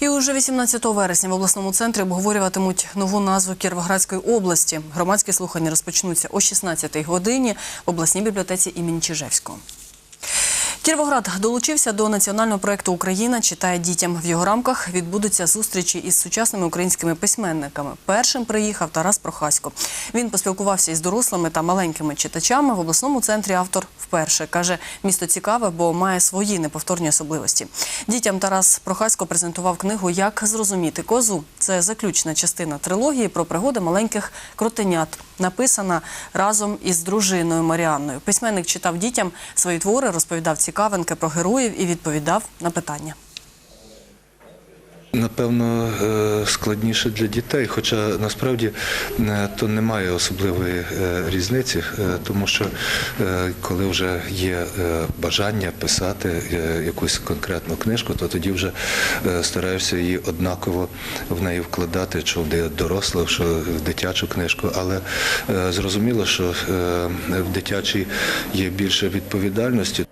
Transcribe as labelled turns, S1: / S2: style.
S1: І уже 18 вересня в обласному центрі обговорюватимуть нову назву Кіровоградської області. Громадські слухання розпочнуться о 16-й годині в обласній бібліотеці імені Чижевського. Кіровоград долучився до національного проекту Україна читає дітям. В його рамках відбудуться зустрічі із сучасними українськими письменниками. Першим приїхав Тарас Прохасько. Він поспілкувався із дорослими та маленькими читачами. В обласному центрі автор вперше каже, місто цікаве, бо має свої неповторні особливості. Дітям Тарас Прохасько презентував книгу Як зрозуміти козу. Це заключна частина трилогії про пригоди маленьких кротенят, написана разом із дружиною Маріанною. Письменник читав дітям свої твори, розповідав цікавинки про героїв і відповідав на питання.
S2: Напевно, е, складніше для дітей, хоча насправді е, то немає особливої е, різниці, тому що коли вже є бажання писати якусь конкретну книжку, то тоді вже стараєшся її однаково в неї вкладати, що в дорослу, що в дитячу книжку. Але зрозуміло, що в дитячій є більше відповідальності.